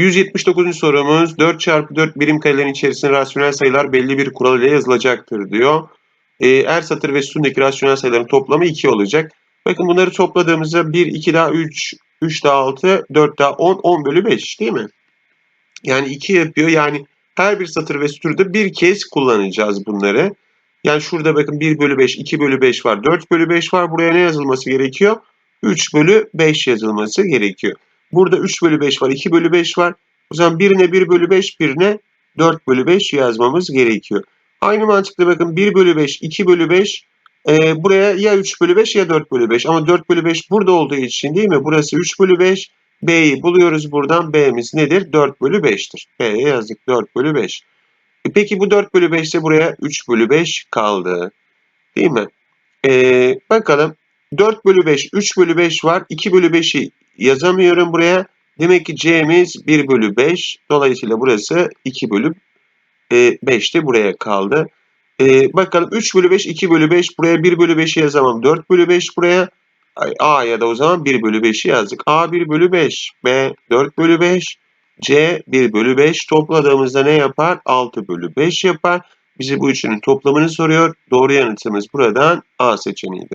179. sorumuz 4 çarpı 4 birim karelerin içerisinde rasyonel sayılar belli bir kural ile yazılacaktır diyor. Ee, er satır ve sütundaki rasyonel sayıların toplamı 2 olacak. Bakın bunları topladığımızda 1, 2 daha 3, 3 daha 6, 4 daha 10, 10 bölü 5 değil mi? Yani 2 yapıyor. Yani her bir satır ve sütürde bir kez kullanacağız bunları. Yani şurada bakın 1 bölü 5, 2 bölü 5 var, 4 bölü 5 var. Buraya ne yazılması gerekiyor? 3 bölü 5 yazılması gerekiyor. Burada 3 bölü 5 var, 2 bölü 5 var. O zaman birine 1 bölü 5, birine 4 bölü 5 yazmamız gerekiyor. Aynı mantıkla bakın 1 bölü 5, 2 bölü 5 e, buraya ya 3 bölü 5 ya 4 bölü 5. Ama 4 bölü 5 burada olduğu için değil mi? Burası 3 bölü 5. B'yi buluyoruz buradan. B'miz nedir? 4 bölü 5'tir. B'ye yazdık 4 bölü 5. E peki bu 4 bölü 5 ise buraya 3 bölü 5 kaldı. Değil mi? E, bakalım 4 bölü 5, 3 bölü 5 var. 2 bölü 5'i yazamıyorum buraya. Demek ki C'miz 1 bölü 5. Dolayısıyla burası 2 bölü e, 5'ti. Buraya kaldı. E, bakalım 3 bölü 5, 2 bölü 5. Buraya 1 bölü 5'i yazamam. 4 bölü 5 buraya. A ya da o zaman 1 bölü 5'i yazdık. A 1 bölü 5. B 4 bölü 5. C 1 bölü 5. Topladığımızda ne yapar? 6 bölü 5 yapar. Bize bu üçünün toplamını soruyor. Doğru yanıtımız buradan A seçeneğidir.